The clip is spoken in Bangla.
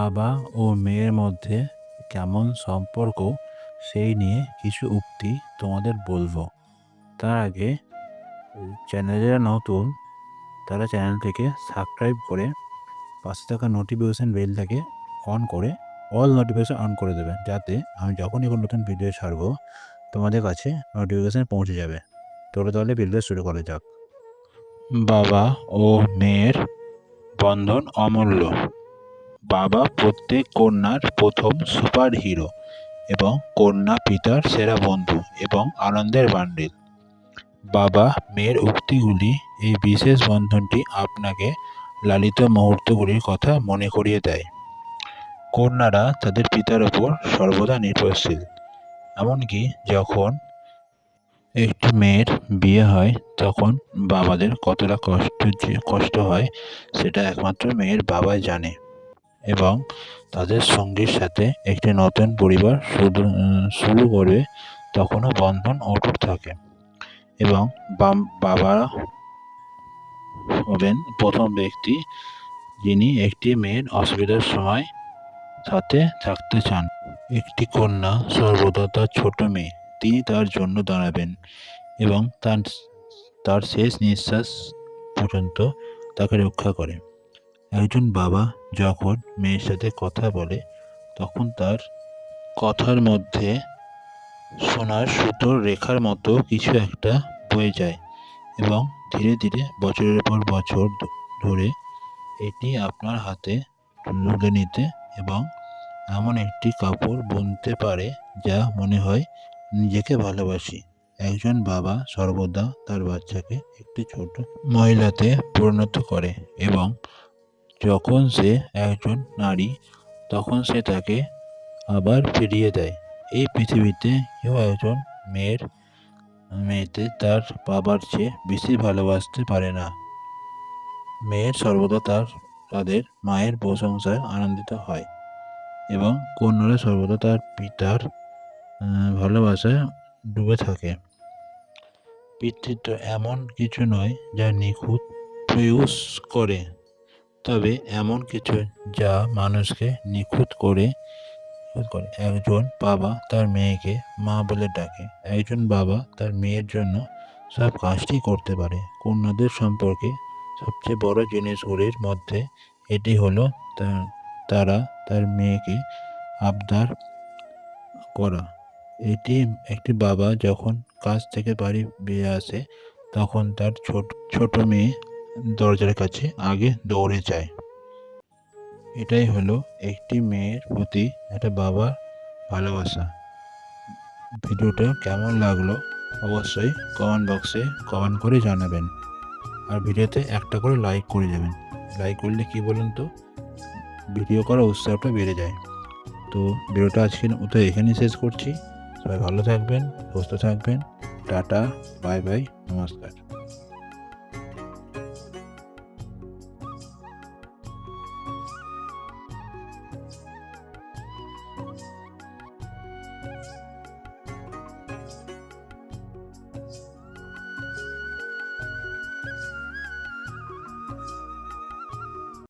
বাবা ও মেয়ের মধ্যে কেমন সম্পর্ক, সেই নিয়ে কিছু উক্তি তোমাদের বলব। তার আগে চ্যানেলে নতুন, তারা চ্যানেলটিকে সাবস্ক্রাইব করে পাশে থাকা নোটিফিকেশান বেলটাকে অন করে অল নোটিফিকেশান অন করে দেবে, যাতে আমি যখনই কোনো নতুন ভিডিও ছাড়বো, তোমাদের কাছে নোটিফিকেশান পৌঁছে যাবে। তোরা তাহলে ভিডিও শুরু করা যাক। বাবা ও মেয়ের বন্ধন অমূল্য। বাবা প্রত্যেক কন্যার প্রথম সুপার হিরো এবং কন্যা পিতার সেরা বন্ধু এবং আনন্দের বান্ডিল। বাবা মেয়ের উক্তিগুলি এই বিশেষ বন্ধনটি আপনাকে লালিত মুহূর্তগুলির কথা মনে করিয়ে দেয়। কন্যারা তাদের পিতার ওপর সর্বদা নির্ভরশীল। এমনকি যখন একটি মেয়ের বিয়ে হয়, তখন বাবাদের কতটা কষ্ট যে কষ্ট হয়, সেটা একমাত্র মেয়ের বাবাই জানে। এবং তাদের সঙ্গীর সাথে একটি নতুন পরিবার শুরু শুরু করবে তখনও বন্ধন অটুট থাকে। এবং বাবা হবেন প্রথম ব্যক্তি যিনি একটি মেয়ের অসুবিধার সময় সাথে থাকতে চান। একটি কন্যা সর্বদা তার ছোট মেয়ে, তিনি তার জন্য দাঁড়াবেন এবং তার তার শেষ নিঃশ্বাস পর্যন্ত তাকে রক্ষা করে। একজন বাবা যখন মেয়ের সাথে কথা বলে, তখন তার কথার মধ্যে সোনার সুতোর রেখার মতো কিছু একটা বয়ে যায় এবং ধীরে ধীরে বছরের পর বছর ধরে এটি আপনার হাতে তুলে নিতে এবং এমন একটি কাপড় বুনতে পারে যা মনে হয় নিজেকে ভালোবাসি। একজন বাবা সর্বদা তার বাচ্চাকে একটি ছোট মহিলাতে পরিণত করে এবং যখন সে একজন নারী, তখন সে তাকে আবার ফিরিয়ে দেয়। এই পৃথিবীতে কেউ একজন মেয়ের, মেয়েতে তার বাবার চেয়ে বেশি ভালোবাসতে পারে না। মেয়ের সর্বদা তার, তাদের মায়ের প্রশংসায় আনন্দিত হয় এবং কন্যারা সর্বদা তার পিতার ভালোবাসায় ডুবে থাকে। পিতৃত্ব এমন কিছু নয় যা নিখুঁত প্রয়ুস করে। তবে এমন কিছু যা মানুষকে নিখুঁত করে করে একজন বাবা তার মেয়েকে মা বলে ডাকে। একজন বাবা তার মেয়ের জন্য সব কাজটি করতে পারে। কন্যাদের সম্পর্কে সবচেয়ে বড় জিনিসগুলির মধ্যে এটি হলো তারা তার মেয়েকে আবদার করা। এটি একটি বাবা যখন কাজ থেকে বাড়ি বেরিয়ে আসে, তখন তার ছোট ছোট মেয়ে দরজার কাছে আগে দৌড়ে যায়। এটাই হলো একটি মেয়ের প্রতি একটা বাবার ভালোবাসা। ভিডিওটা কেমন লাগল অবশ্যই কমেন্ট বক্সে কমেন্ট করে জানাবেন। আর ভিডিওতে একটা করে লাইক করে যাবেন লাইক করলে কি বলুন তো? ভিডিও করার উৎসাহটা বেড়ে যায়। তো ভিডিওটা আজকে তো এখানেই শেষ করছি। সবাই ভালো থাকবেন, সুস্থ থাকবেন। টাটা বাই বাই নমস্কার।